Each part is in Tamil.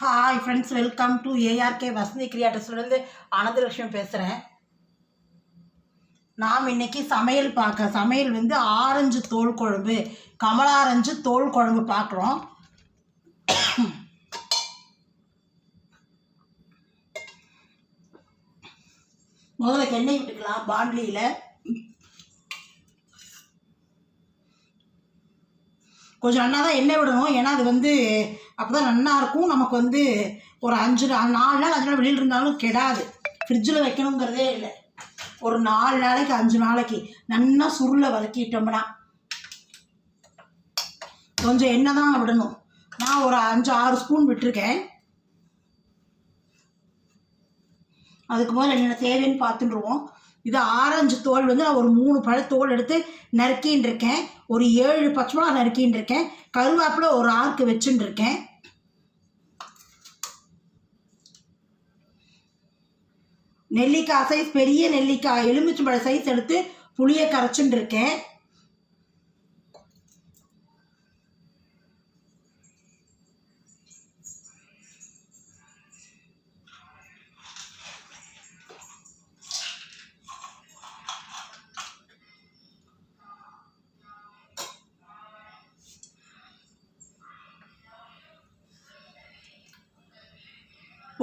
Hi friends welcome to ARK Vasanthi கிரியேட்டர்ஸ்லேருந்து Anandalakshmi பேசுகிறேன் நாம் இன்னைக்கு சமையல் பார்க்க சமையல் வந்து ஆரஞ்சு தோல் குழம்பு கமலாரஞ்சு தோல் குழம்பு பார்க்குறோம். முதல்ல எண்ணெய் விட்டுக்கலாம் பாண்ட்லியில். கொஞ்சம் நல்லா தான் எண்ணெய் விடணும்? ஏன்னா அது வந்து அப்போ தான் நல்லா இருக்கும். நமக்கு வந்து ஒரு அஞ்சு நாள் நாலு நாள் அஞ்சு நாள் வெளியில் இருந்தாலும் கெடாது. ஃப்ரிட்ஜில் வைக்கணுங்கிறதே இல்லை. ஒரு நாலு நாளைக்கு அஞ்சு நாளைக்கு நல்லா சுருளை வதக்கிட்டோம்னா கொஞ்சம் எண்ணெய் தான் விடணும். நான் ஒரு அஞ்சு ஆறு ஸ்பூன் விட்டுருக்கேன். அதுக்கு மேலே என்ன தேவைன்னு பார்த்துட்டுருவோம். இது ஆரஞ்சு தோல் வந்து நான் ஒரு மூணு பழத்தோல் எடுத்து நறுக்கின்னு இருக்கேன் ஒரு ஏழு பச்சை மிளகா நறுக்கின்னு இருக்கேன் கருவேப்பிலை ஒரு ஆர்க்கு வச்சுன்னு இருக்கேன் நெல்லிக்காய் சைஸ் பெரிய நெல்லிக்காய் எலுமிச்சம்பழ சைஸ் எடுத்து புளியை கரைச்சுன்னு இருக்கேன்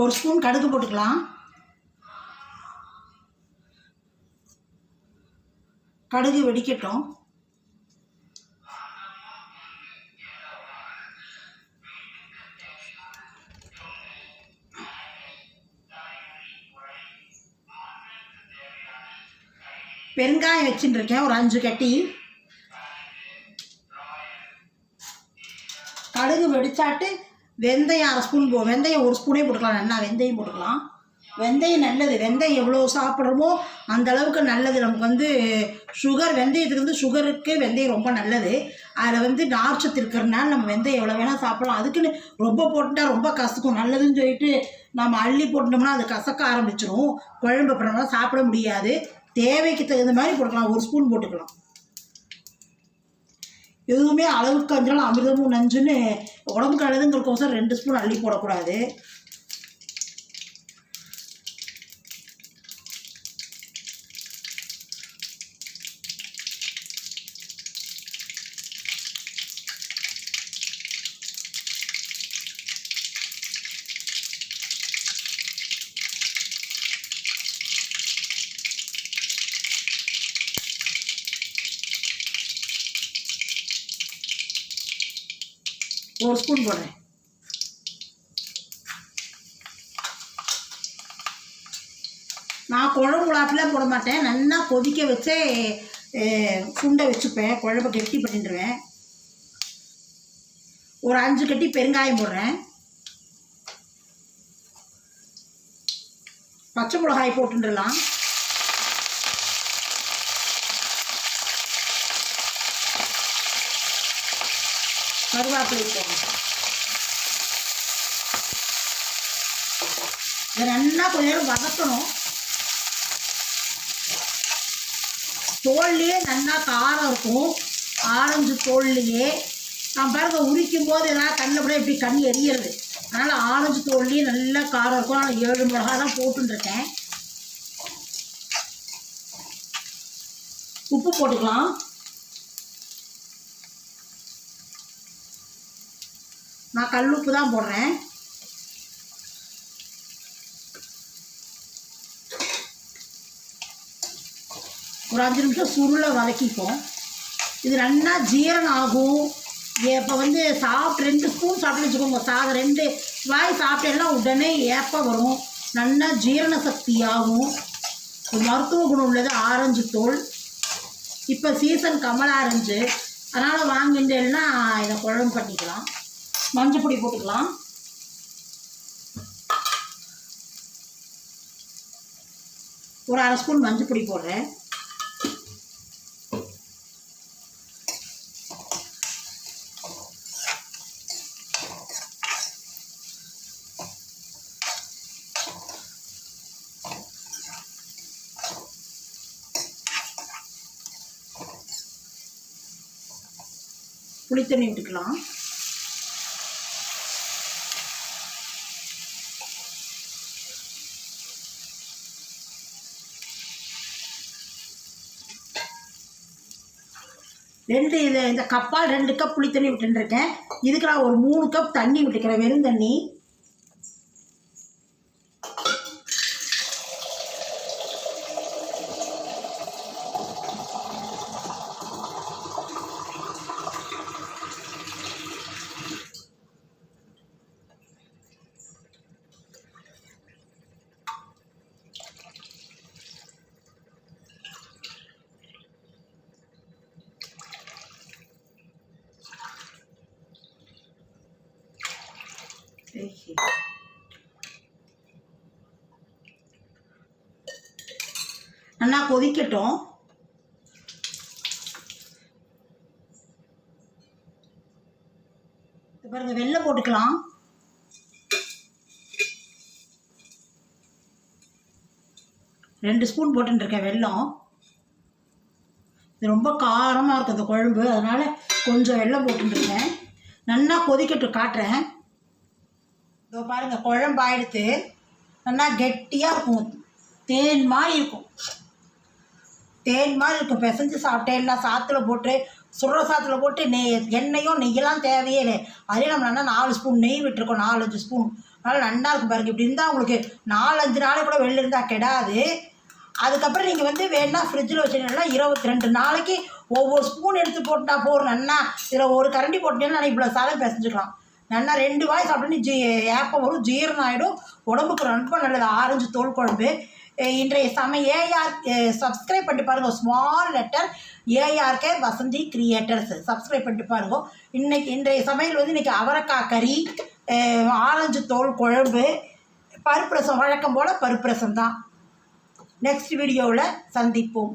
ஒரு ஸ்பூன் கடுகு போட்டுக்கலாம். கடுகு வெடிக்கட்டும். பெருங்காயம் வச்சுட்டு இருக்கேன் ஒரு அஞ்சு கட்டி. கடுகு வெடிச்சாட்டு வெந்தயம் அரை ஸ்பூன் போ வெந்தயம் ஒரு ஸ்பூனே போட்டுக்கலாம். நல்லா வெந்தயம் போட்டுக்கலாம். வெந்தயம் நல்லது. வெந்தயம் எவ்வளோ சாப்பிட்றோமோ அந்த அளவுக்கு நல்லது. நமக்கு வந்து சுகர் வெந்தயத்துக்கு வந்து சுகருக்கு வெந்தயம் ரொம்ப நல்லது. அதில் வந்து நார்ச்சத்து இருக்கிறனால நம்ம வெந்தயம் எவ்வளோ வேணால் சாப்பிடலாம். அதுக்குன்னு ரொம்ப போட்டால் ரொம்ப கசக்கும். நல்லதுன்னு சொல்லிட்டு நம்ம அள்ளி போட்டோம்னா அது கசக்க ஆரம்பிச்சிடும் குழம்பு அப்புறமா சாப்பிட முடியாது. தேவைக்கு தகுந்த மாதிரி போட்டுக்கலாம். ஒரு ஸ்பூன் போட்டுக்கலாம். எதுவுமே அளவுக்கு அஞ்சாலும் அமிர்தமும் நஞ்சுன்னு உடம்புக்கு நல்லதுங்கிறக்கோசரம் ரெண்டு ஸ்பூன் அள்ளி போடக்கூடாது. ஒரு ஸ்பூன் போடுறேன். நான் குழம்பு மிளகாப்பிலாம் போட மாட்டேன். நல்லா கொதிக்க வச்சே சுண்டை வச்சுப்பேன். குழம்பு கெட்டி பண்ணிடுவேன். ஒரு அஞ்சு கட்டி பெருங்காயம் போடுறேன். பச்சை மிளகாய் போட்டுடலாம். கருவேப்பிலை போடணும். இதை நல்லா கொஞ்ச நேரம் வதக்கணும். தோல்லையே நல்லா காரம் இருக்கும். ஆரஞ்சு தோல்லையே. நான் பாருங்க உரிக்கும் போது எல்லாம் கண்ணில் கூட இப்படி கண் எரியறது. அதனால் ஆரஞ்சு தோல்லையே நல்லா காரம் இருக்கும். நான் ஏழு மிளகா தான் போட்டுருக்கேன் உப்பு போட்டுக்கலாம். நான் கல் உப்பு தான் போடுறேன். ஒரு அஞ்சு நிமிஷம் சுருளை வதக்கிப்போம். இது நல்லா ஜீரணம் ஆகும். இப்போ வந்து சாப்பிட்டு ரெண்டு ஸ்பூன் சாப்பிட்டு வச்சுக்கோங்க. சாதம் ரெண்டு வாய் சாப்பிட்டேன்னா உடனே ஏப்பம் வரும். நல்லா ஜீரண சக்தி ஆகும். ஒரு மருத்துவ குணம் உள்ளது ஆரஞ்சு தோல். இப்போ சீசன் கமல் ஆரஞ்சு. அதனால் வாங்கிட்டேன்னா இதை குழம்பு பண்ணிக்கலாம். மஞ்சள் பொடி போட்டுக்கலாம். ஒரு அரை ஸ்பூன் மஞ்சள் பொடி போடுறேன். புளித்தண்ணி விட்டுக்கலாம் ரெண்டு இது இந்த கப்பால் ரெண்டு கப் புளி தண்ணி விட்டுருக்கேன் இதுக்கு நான் ஒரு மூணு கப் தண்ணி விட்டுக்கிறேன் வெறும் தண்ணி. நல்லா கொதிக்கட்டும். பாருங்க வெள்ளை போட்டுக்கலாம். ரெண்டு ஸ்பூன் போட்டுருக்கேன் வெல்லம். இது ரொம்ப காரமாக இருக்குது அந்த குழம்பு. அதனால் கொஞ்சம் வெள்ளம் போட்டுருக்கேன் நல்லா கொதிக்கட்டும் காட்டுறேன். இதோ பாருங்கள் குழம்பாயிடுத்து நல்லா கெட்டியாக இருக்கும். தேன் மாதிரி இருக்கும். தேன் மாதிரி இருக்கும். பிசைஞ்சு சாப்பிட்டேன். சாப்பிட்டேன்னா சாத்துல போட்டு சுடுற சாத்துல போட்டு நெய் எண்ணெயும் நெய்யெல்லாம் தேவையே இல்லை. அதே நம்ம நல்லா நாலு ஸ்பூன் நெய் விட்டுருக்கோம். நாலஞ்சு ஸ்பூன் அதனால் நல்லா இருக்கும் பாருங்க. இப்படி இருந்தால் உங்களுக்கு நாலஞ்சு நாளைக்கு கூட வெளில இருந்தால் கெடாது. அதுக்கப்புறம் நீங்கள் வந்து வேணா ஃப்ரிட்ஜில் வச்சுட்டீங்கன்னா இருபத்தி ரெண்டு நாளைக்கு ஒவ்வொரு ஸ்பூன் எடுத்து போட்டால் போடுறேன் நல்லா இதில் ஒரு கரண்டி போட்டீங்கன்னா இவ்வளோ சாதம் பிசைஞ்சுக்கலாம். நல்லா ரெண்டு வாய் சாப்பிட்டோன்னே ஜீ ஏப்பம் வரும் ஜீரணம் ஆகிடும் உடம்புக்கு ரொம்ப நல்லது. ஆரஞ்சு தோல் குழம்பு. இன்றைய சமயம் ஏஆர் சப்ஸ்கிரைப் பண்ணிட்டு பாருங்க. Small letter ARK Vasanthi creators subscribe பண்ணிட்டு பாருங்க. இன்னைக்கு இன்றைய சமையல் வந்து இன்னைக்கு அவரக்காய் கறி ஆரஞ்சு தோல் குழம்பு பருப்பு ரசம். வழக்கம் போல் பருப்பு ரசம் தான் நெக்ஸ்ட் வீடியோவில் சந்திப்போம்.